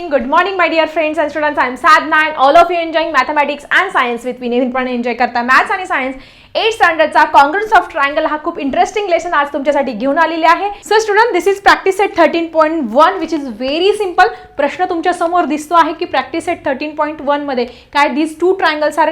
morning, good morning, my dear friends and students. I am Sadna, and all of you enjoying mathematics and science with me. Nevinpana enjoy karta maths and science eight स्टँडर्डचा congruence of triangle हा खूप interesting lesson आज तुमच्यासाठी घेऊन आलेले आहे. Sir student this is practice set thirteen point one which is very simple प्रश्न तुमच्यासमोर दिसतो आहे की प्रॅक्टिस सेट थर्टीन पॉईंट वनमध्ये काय this two triangles are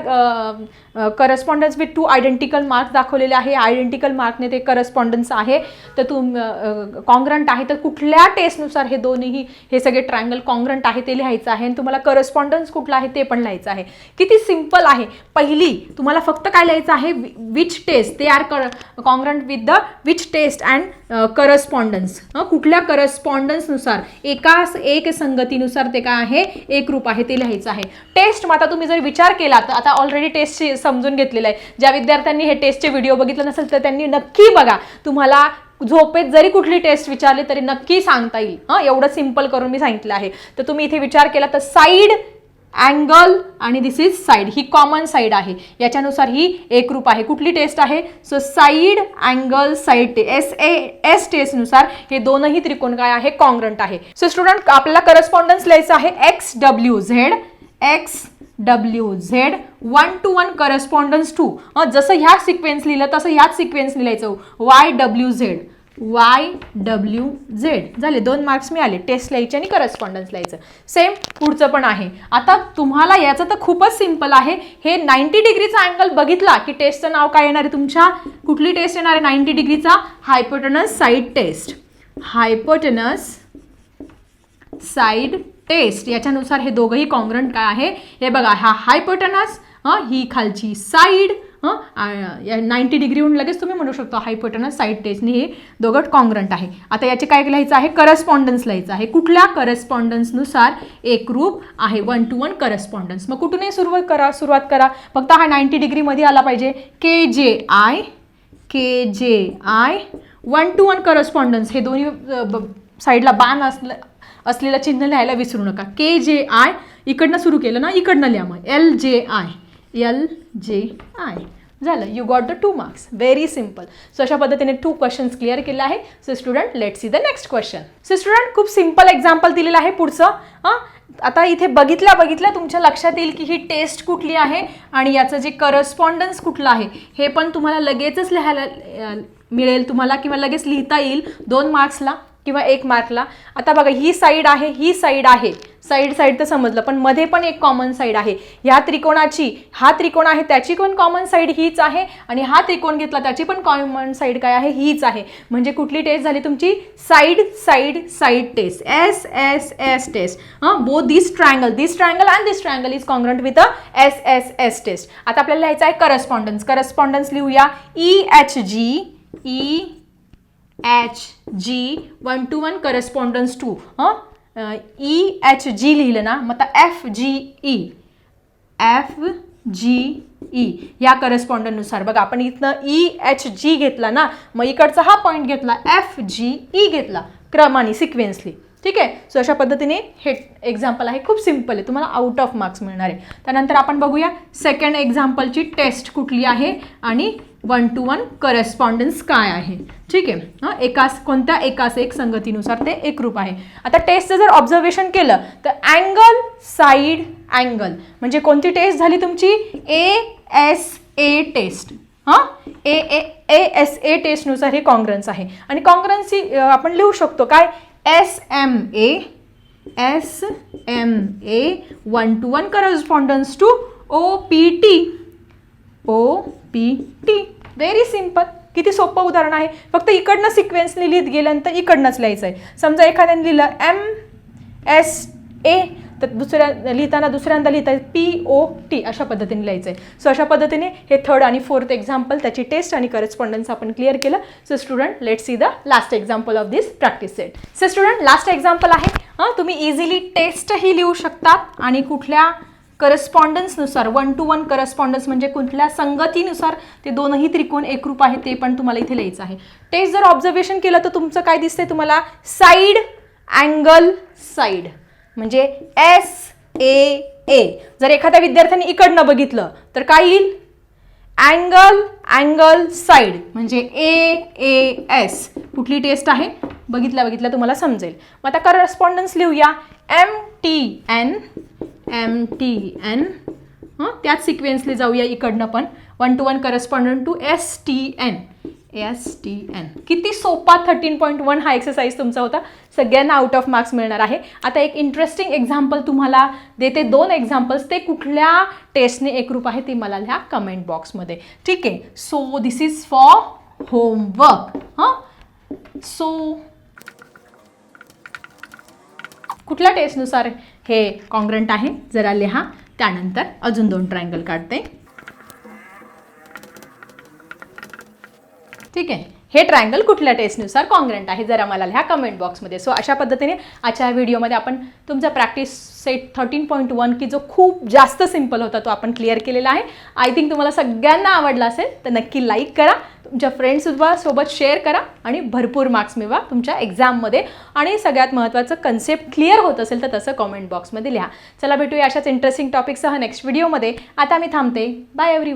correspondence with two identical marks दाखवलेले आहे. आयडेंटिकल मार्कने ते करस्पॉन्डन्स आहे. तर तुम uh, uh, कॉन्ग्रंट आहे. तर कुठल्या टेस्टनुसार हे दोन्ही हे सगळे ट्रायंगल कॉन्ग्रंट आहे ते लिहायचं आहे. आणि तुम्हाला करस्पॉन्डन्स कुठला आहे ते पण लिहायचं आहे. किती सिंपल आहे. पहिली तुम्हाला फक्त काय लिहायचं आहे? विच टेस्ट ते आर कर congruent with the which test and correspondence कुठल्या करस्पॉन्डन्सनुसार एका एक संगतीनुसार ते काय आहे? एक रूप आहे ते लिहायचं आहे. टेस्ट मग आता तुम्ही जर विचार केला तर आता ऑलरेडी टेस्टची समजून घेतलेलं आहे. ज्या विद्यार्थ्यांनी हे टेस्टचे व्हिडिओ बघितले नसेल तर त्यांनी नक्की बघा. तुम्हाला झोपेत जरी कुठली टेस्ट विचारली तरी नक्की सांगता येईल. हां एवढं सिंपल करून मी सांगितलं आहे. तर तुम्ही इथे विचार केला तर साईड अँगल आणि दिस इज साईड ही कॉमन साईड आहे. याच्यानुसार ही एकरूप आहे. कुठली टेस्ट आहे? सो साईड अँगल साईड टे एस ए एस टेस्टनुसार हे दोनही त्रिकोण काय आहे? कॉन्ग्रंट आहे. सो स्टुडंट आपल्याला करस्पॉन्डन्स लिहायचं आहे. X W Z X W Z one to one correspondence to जसं ह्या सिक्वेन्स लिहिलं तसं ह्याच सिक्वेन्स लिहायचं. Y W Z Y W Z. झाले दोन मार्क्स मिळाले टेस्ट लिहायचे आणि करस्पॉन्डन्स लिहायचं. सेम पुढचं पण आहे. आता तुम्हाला याचं तर खूपच सिंपल आहे. हे नाईन्टी डिग्रीचा अँगल बघितला की टेस्टचं नाव काय येणार आहे तुमच्या? कुठली टेस्ट येणार आहे? नाईन्टी डिग्रीचा hypotenuse side test hypotenuse side test याच्यानुसार हे दोघंही कॉन्ग्रंट काय आहे? हे बघा हा हायपोटनस हां ही खालची साईड हां नाईन्टी डिग्रीहून लगेच तुम्ही म्हणू शकतो हायपोटनस साईड टेस्टने हे दोघं कॉन्ग्रंट आहे. आता याचे काय लिहायचं आहे? करस्पॉन्डन्स लिहायचं आहे. कुठल्या करस्पॉन्डन्सनुसार एकरूप आहे? वन टू वन करस्पॉन्डन्स मग कुठूनही सुरुवात करा सुरुवात करा. फक्त हा नाईन्टी डिग्रीमध्ये आला पाहिजे. के J I K J I one to one correspondence हे दोन्ही साईडला बाण असलं असलेलं चिन्ह लिहायला विसरू नका. के जे आय इकडनं सुरू केलं ना? इकडनं लिहा मग. L J I L J I झालं. You got the two marks very simple so अशा पद्धतीने टू क्वेश्चन्स क्लिअर केले आहे. So student let see the next question so student खूप सिंपल एक्झाम्पल दिलेलं आहे पुढचं. हां? आता इथे बघितल्या बघितल्या तुमच्या लक्षात येईल की ही टेस्ट कुठली आहे आणि याचं जे करस्पॉन्डन्स कुठलं आहे हे पण तुम्हाला लगेचच लिहायला मिळेल तुम्हाला किंवा लगेच लिहिता येईल दोन मार्क्सला किंवा एक मार्कला. आता बघा ही साईड आहे ही साईड आहे. साईड साईड तर समजलं पण मध्ये पण एक कॉमन साईड आहे. ह्या त्रिकोणाची हा त्रिकोण आहे त्याची पण कॉमन साईड हीच आहे आणि हा त्रिकोण घेतला त्याची पण कॉमन साईड काय आहे हीच आहे. म्हणजे कुठली टेस्ट झाली तुमची? Side side side test S S S test हां? बो this triangle this triangle and this triangle is congruent with a S S S test आता आपल्याला लिहायचं आहे करस्पॉन्डन्स करस्पॉन्डन्स लिहूया E H G E H G one to one correspondence to हां E H G लिहिलं ना मग आता F G E F G E या करस्पॉन्डनुसार बघा आपण इथनं ई एच जी घेतला ना मग इकडचा हा पॉईंट घेतला एफ जी ई घेतला क्रमाने सिक्वेन्सली ठीक आहे? सो अशा पद्धतीने हे एक्झाम्पल आहे. खूप सिंपल आहे. तुम्हाला आउट ऑफ मार्क्स मिळणार आहे. त्यानंतर आपण बघूया सेकंड एक्झाम्पलची टेस्ट कुठली आहे आणि वन टू वन करस्पॉन्डन्स काय आहे? ठीक आहे हां? एकास कोणत्या एकास एक संगतीनुसार ते एकरूप आहे. आता टेस्टचं जर ऑब्झर्वेशन केलं तर अँगल साईड अँगल म्हणजे कोणती टेस्ट झाली तुमची? ए एस ए टेस्ट हां? ए ए ए एस ए टेस्टनुसार हे कॉन्ग्रन्स आहे. आणि कॉन्ग्रन्सची आपण लिहू शकतो काय? S M A S M A one to one correspondence to O P T O P T very simple किती सोपं उदाहरण आहे. फक्त इकडनं सिक्वेन्स लिहित गेल्यानंतर इकडनंच लिहायचं आहे समजा एखाद्याने लिहिलं एम एस ए तर दुसऱ्या लिहिताना दुसऱ्यांदा लिहिता पी ओ टी अशा पद्धतीने लिहायचं आहे सो अशा पद्धतीने हे थर्ड आणि फोर्थ एक्झाम्पल त्याची टेस्ट आणि करस्पॉन्डन्स आपण क्लिअर केलं. So student let see the last example of this practice set so student last example आहे. हां तुम्ही इझिली टेस्टही लिहू शकतात. आणि कुठल्या करस्पॉन्डन्सनुसार वन टू वन करस्पॉन्डन्स म्हणजे कुठल्या संगतीनुसार ते दोनही त्रिकोण एकरूप आहे ते पण तुम्हाला इथे लिहायचं आहे. टेस्ट जर ऑब्झर्वेशन केलं तर तुमचं काय दिसतंय तुम्हाला? साईड अँगल साईड म्हणजे एस ए ए जर एखाद्या विद्यार्थ्याने इकडनं बघितलं तर काय येईल? अँगल अँगल साईड म्हणजे ए ए एस कुठली टेस्ट आहे? बघितल्या बघितल्या तुम्हाला समजेल. मग आता करस्पॉन्डन्स लिहूया. M T N M T N हां त्याच सिक्वेन्सली जाऊया इकडनं पण. One to one correspondent to S T N S T N किती सोपा थर्टीन पॉईंट वन हा एक्सरसाइज तुमचा होता. सगळ्यांना आउट ऑफ मार्क्स मिळणार आहे. आता एक इंटरेस्टिंग एक्झाम्पल तुम्हाला देते. दोन एक्झाम्पल्स ते कुठल्या टेस्टने एकरूप आहे ते मला लिहा कमेंट बॉक्समध्ये ठीक आहे. So this is for homework हां? सो कुठल्या टेस्टनुसार हे कॉन्ग्रंट आहे. जरा लिहा. त्यानंतर अजून दोन ट्रायंगल काढते. ठीक आहे? हे ट्रायंगल कुठल्या टेस्टनुसार कॉन्ग्रंट आहे? जरा मला लिहा कमेंट बॉक्समध्ये सो अशा पद्धतीने आजच्या व्हिडिओमध्ये आपण तुमचा practice set thirteen point one की जो खूप जास्त सिंपल होता तो आपण क्लिअर केलेला आहे. आय थिंक तुम्हाला सगळ्यांना आवडला असेल तर नक्की लाईक करा. तुमच्या फ्रेंड्ससुद्धा सोबत शेअर करा आणि भरपूर मार्क्स मिळवा तुमच्या एक्झाममध्ये आणि सगळ्यात महत्त्वाचं कन्सेप्ट क्लिअर होत असेल तर तसं कॉमेंट बॉक्समध्ये लिहा. चला भेटूया अशाच इंटरेस्टिंग टॉपिकसह नेक्स्ट व्हिडिओमध्ये आता मी थांबते. Bye every